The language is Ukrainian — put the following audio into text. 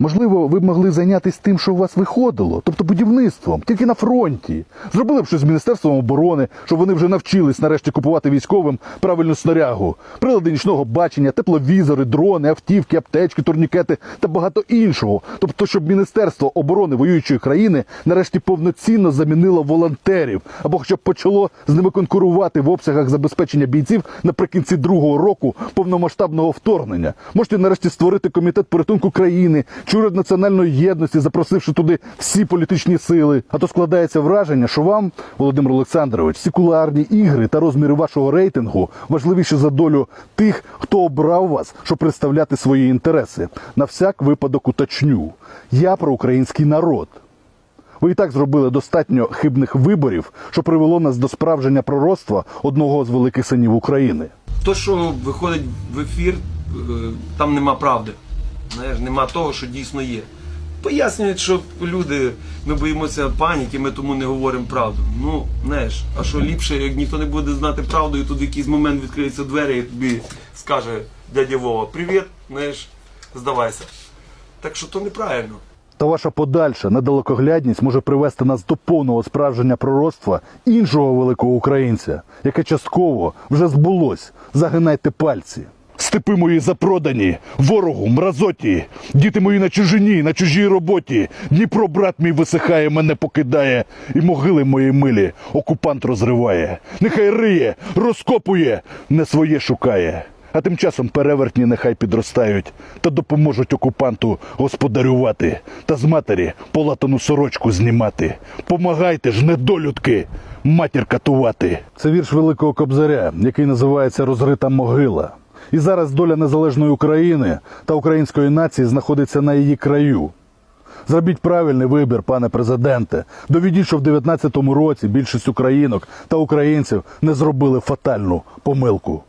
Можливо, ви б могли зайнятися тим, що у вас виходило, тобто будівництвом, тільки на фронті. Зробили б щось з Міністерством оборони, щоб вони вже навчились нарешті купувати військовим правильну снарягу, прилади нічного бачення, тепловізори, дрони, автівки, аптечки, турнікети та багато іншого. Тобто, щоб Міністерство оборони воюючої країни нарешті повноцінно замінило волонтерів або хоча б почало з ними конкурувати в обсягах забезпечення бійців наприкінці другого року повномасштабного вторгнення. Можете нарешті створити комітет порятунку країни чи національної єдності, запросивши туди всі політичні сили. А то складається враження, що вам, Володимир Олександрович, секуларні ігри та розміри вашого рейтингу важливіші за долю тих, хто обрав вас, щоб представляти свої інтереси. На всяк випадок уточню. Я про український народ. Ви і так зробили достатньо хибних виборів, що привело нас до справження пророцтва одного з великих синів України. То, що виходить в ефір, е, там нема правди. Знаєш, нема того, що дійсно є. Пояснюють, що люди, ми боїмося паніки, ми тому не говоримо правду. Ну, знаєш, а що ліпше, як ніхто не буде знати правду, і тут в якийсь момент відкриються двері і тобі скаже дядя Вова, привіт, знаєш, здавайся. Так що то неправильно. Та ваша подальша недалекоглядність може привести нас до повного справження пророцтва іншого великого українця, яке частково вже збулось. Загинайте пальці. Степи мої запродані, ворогу, мразоті, діти мої на чужині, на чужій роботі. Дніпро, брат мій висихає, мене покидає, і могили мої милі окупант розриває. Нехай риє, розкопує, не своє шукає. А тим часом перевертні нехай підростають та допоможуть окупанту господарювати та з матері полатану сорочку знімати. Помагайте ж, недолюдки, матір катувати. Це вірш Великого Кобзаря, який називається Розрита могила. І зараз доля незалежної України та української нації знаходиться на її краю. Зробіть правильний вибір, пане президенте. Довідіть, що в 19-му році більшість українок та українців не зробили фатальну помилку.